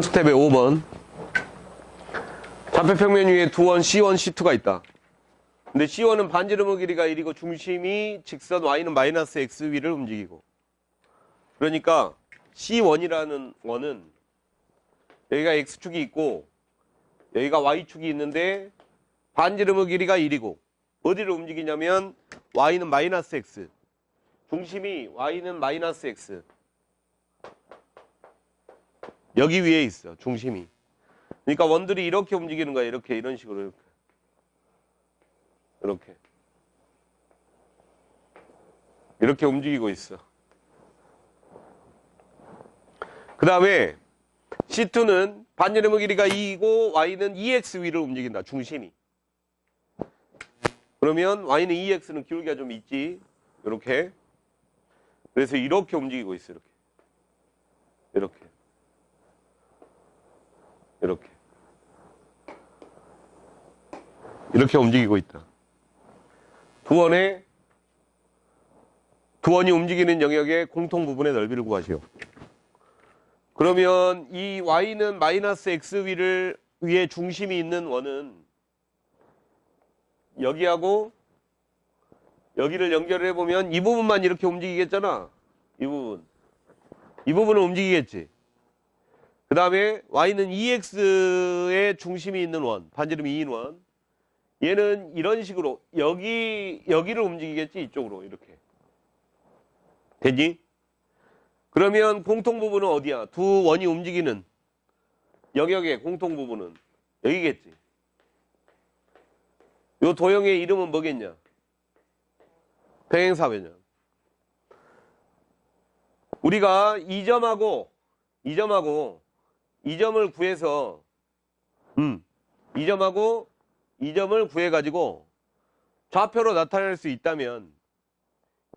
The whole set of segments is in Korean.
3스텝의 5번. 좌표평면 위에 두원 C1, C2가 있다. 근데 C1은 반지름의 길이가 1이고 중심이 직선 Y는 마이너스 X 위를 움직이고. 그러니까 C1이라는 원은 여기가 X축이 있고 여기가 Y축이 있는데 반지름의 길이가 1이고 어디를 움직이냐면 Y는 마이너스 X 중심이 Y는 마이너스 X 여기 위에 있어 중심이. 그러니까 원들이 이렇게 움직이는 거야 이렇게 이런 식으로 이렇게. 이렇게. 이렇게 움직이고 있어. 그 다음에 C2는 반지름의 길이가 2이고 Y는 2X 위를 움직인다 중심이. 그러면 Y는 2X는 기울기가 좀 있지. 이렇게. 그래서 이렇게 움직이고 있어 이렇게. 이렇게 이렇게 이렇게 움직이고 있다. 두 원의 두 원이 움직이는 영역의 공통 부분의 넓이를 구하시오. 그러면 이 y는 마이너스 x 위를 위에 중심이 있는 원은 여기하고 여기를 연결해 보면 이 부분만 이렇게 움직이겠잖아. 이 부분. 이 부분은 움직이겠지. 그 다음에 y는 2x의 중심이 있는 원, 반지름 2인 원. 얘는 이런 식으로 여기 여기를 움직이겠지 이쪽으로 이렇게. 되지? 그러면 공통 부분은 어디야? 두 원이 움직이는 영역의 공통 부분은 여기겠지. 요 도형의 이름은 뭐겠냐? 평행사변형. 우리가 이 점하고 이 점하고 이 점을 구해서 음, 이 점하고 이 점을 구해 가지고 좌표로 나타낼 수 있다면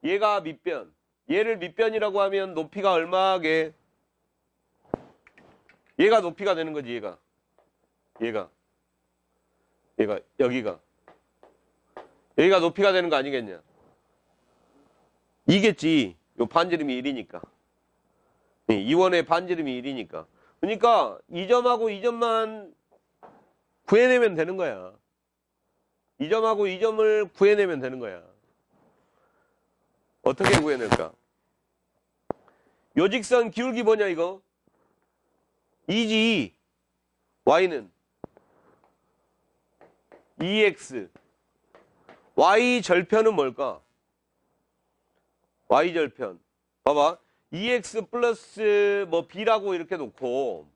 얘가 밑변 얘를 밑변이라고 하면 높이가 얼마게? 얘가 높이가 되는 거지 얘가. 얘가. 얘가 여기가. 여기가 높이가 되는 거 아니겠냐? 이겠지. 요 반지름이 1이니까. 이 원의 반지름이 1이니까 그러니까 이 점하고 이 점만 구해내면 되는 거야. 이 점하고 이 점을 구해내면 되는 거야. 어떻게 구해낼까? 요직선 기울기 뭐냐 이거? 2지. y는? 2x y 절편은 뭘까? y 절편. 봐봐 2x 플러스 뭐 b라고 이렇게 놓고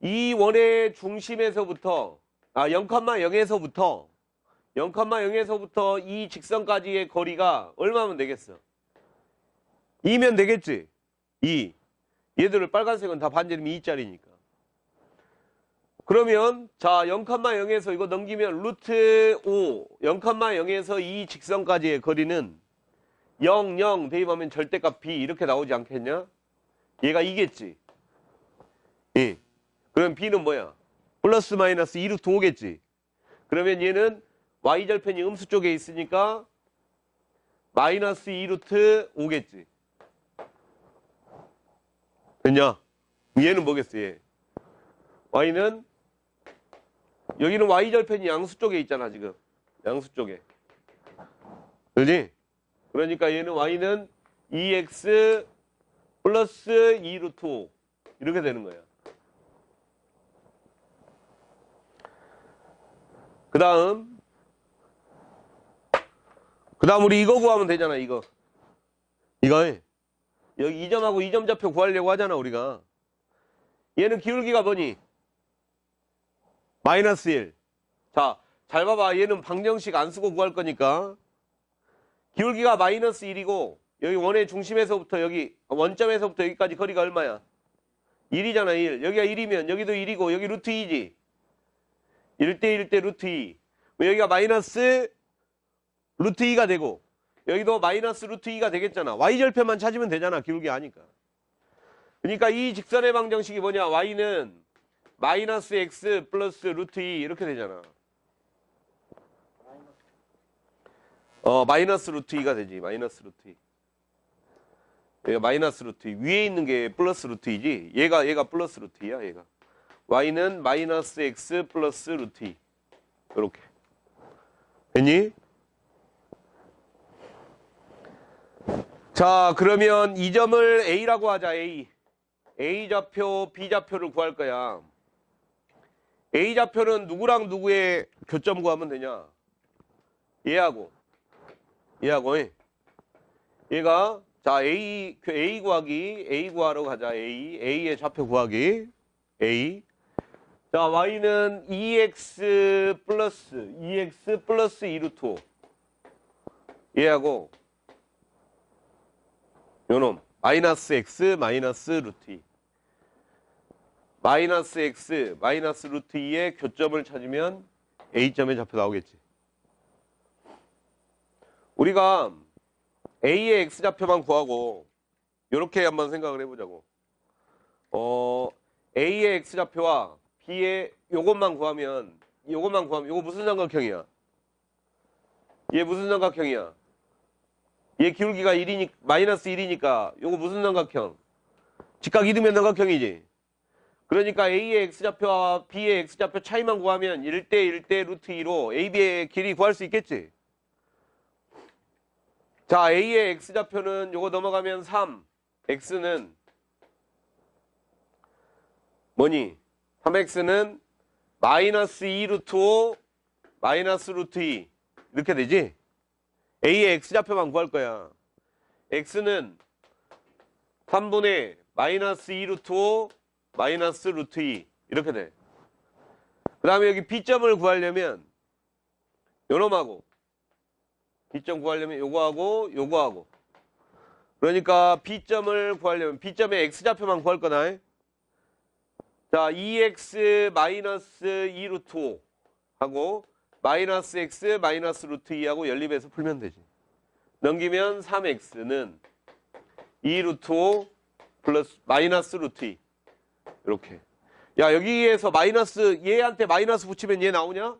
이 원의 중심에서부터 아 0,0에서부터 0,0에서부터 이 직선까지의 거리가 얼마면 되겠어? 2면 되겠지? 2. 얘들을 빨간색은 다 반지름이 2짜리니까. 그러면 자 0,0에서 이거 넘기면 루트 5 0,0에서 이 직선까지의 거리는 0, 0 대입하면 절대값 b 이렇게 나오지 않겠냐? 얘가 이겠지. 예. 그럼 b는 뭐야? 플러스 마이너스 2루트 5겠지. 그러면 얘는 y절편이 음수 쪽에 있으니까 마이너스 2루트 5겠지. 됐냐? 얘는 뭐겠어, 얘? y는 여기는 y절편이 양수 쪽에 있잖아, 지금. 양수 쪽에. 그지? 그러니까 얘는 y는 2x 플러스 2루트 5 이렇게 되는 거야. 그 다음 그 다음 우리 이거 구하면 되잖아 이거. 이거. 여기 이 점하고 이점 좌표 구하려고 하잖아 우리가. 얘는 기울기가 뭐니? 마이너스 1 자, 잘 봐봐. 얘는 방정식 안 쓰고 구할 거니까 기울기가 마이너스 1이고 여기 원의 중심에서부터 여기 원점에서부터 여기까지 거리가 얼마야? 1이잖아 1 여기가 1이면 여기도 1이고 여기 루트 2지 1대 1대 루트 2 여기가 마이너스 루트 2가 되고 여기도 마이너스 루트 2가 되겠잖아. y절편만 찾으면 되잖아. 기울기 아니까. 그러니까 이 직선의 방정식이 뭐냐. y는 마이너스 x 플러스 루트 2 이렇게 되잖아. 어 마이너스 루트 2가 되지. 마이너스 루트 2. 얘가 마이너스 루트 2. 위에 있는 게 플러스 루트 2지. 얘가 얘가 플러스 루트 2야, 얘가. y는 마이너스 x 플러스 루트 2. 이렇게. 됐니? 자, 그러면 이 점을 a라고 하자, a. a 좌표, b 좌표를 구할 거야. a 좌표는 누구랑 누구의 교점 구하면 되냐? 얘하고 얘하고 예. 얘가 자 A 그 A 구하기 A 구하러 가자 A. A의 좌표 구하기 A. 자 Y는 2x 플러스 2x 플러스 2루트 5 얘하고 요놈 마이너스 x 마이너스 루트 2 마이너스 x 마이너스 루트 2의 교점을 찾으면 A점의 좌표 나오겠지 우리가 A의 X좌표만 구하고 이렇게 한번 생각을 해보자고. 어, A의 X좌표와 B의 요것만 구하면 요것만 구하면 요거 무슨 삼각형이야? 얘 무슨 삼각형이야? 얘 기울기가 1이니 마이너스 1이니까 요거 무슨 삼각형? 직각 이등변 삼각형이지. 그러니까 A의 X좌표와 B의 X좌표 차이만 구하면 1대 1대 루트 2로 AB의 길이 구할 수 있겠지. 자, A의 X좌표는 요거 넘어가면 3. X는 뭐니? 3X는 마이너스 2 루트 5 마이너스 루트 2 이렇게 되지? A의 X좌표만 구할 거야. X는 3분의 마이너스 2 루트 5 마이너스 루트 2 이렇게 돼. 그 다음에 여기 B점을 구하려면 요놈하고 B점 구하려면 요거하고 요거하고. 그러니까 B점을 구하려면 B점의 X좌표만 구할 거다. 자 2X 마이너스 2 루트 5 하고 마이너스 X 마이너스 루트 2하고 연립해서 풀면 되지. 넘기면 3X는 2 루트 5 플러스 마이너스 루트 2 이렇게. 야 여기에서 마이너스 얘한테 마이너스 붙이면 얘 나오냐?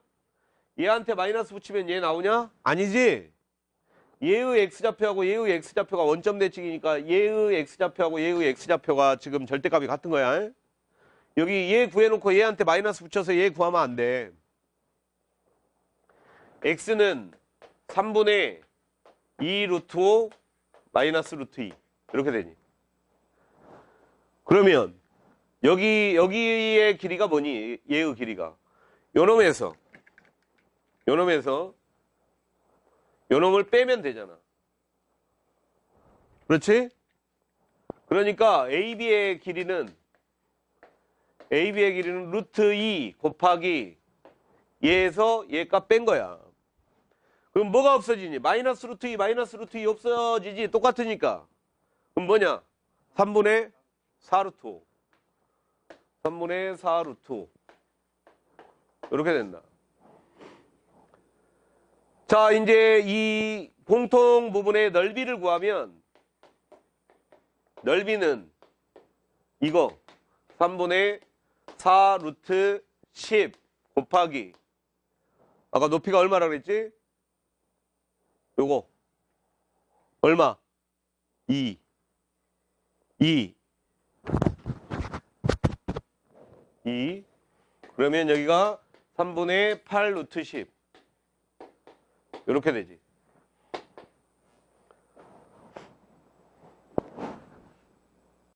얘한테 마이너스 붙이면 얘 나오냐? 아니지 얘의 x좌표하고 얘의 x좌표가 원점 대칭이니까 얘의 x좌표하고 얘의 x좌표가 지금 절대값이 같은 거야. 여기 얘 구해놓고 얘한테 마이너스 붙여서 얘 구하면 안 돼. x는 3분의 2 루트 5 마이너스 루트 2 이렇게 되니. 그러면 여기 여기의 길이가 뭐니? 얘의 길이가 요놈에서 요놈에서 요놈을 빼면 되잖아. 그렇지? 그러니까 AB의 길이는 AB의 길이는 루트 2 곱하기 얘에서 얘값 뺀 거야. 그럼 뭐가 없어지니? 마이너스 루트 2, 마이너스 루트 2 없어지지. 똑같으니까. 그럼 뭐냐? 3분의 4 루트 5. 3분의 4 루트 5. 이렇게 된다. 자, 이제 이 공통 부분의 넓이를 구하면 넓이는 이거 3분의 4 루트 10 곱하기 아까 높이가 얼마라 그랬지? 요거 얼마? 2 2 2 그러면 여기가 3분의 8 루트 10 이렇게 되지.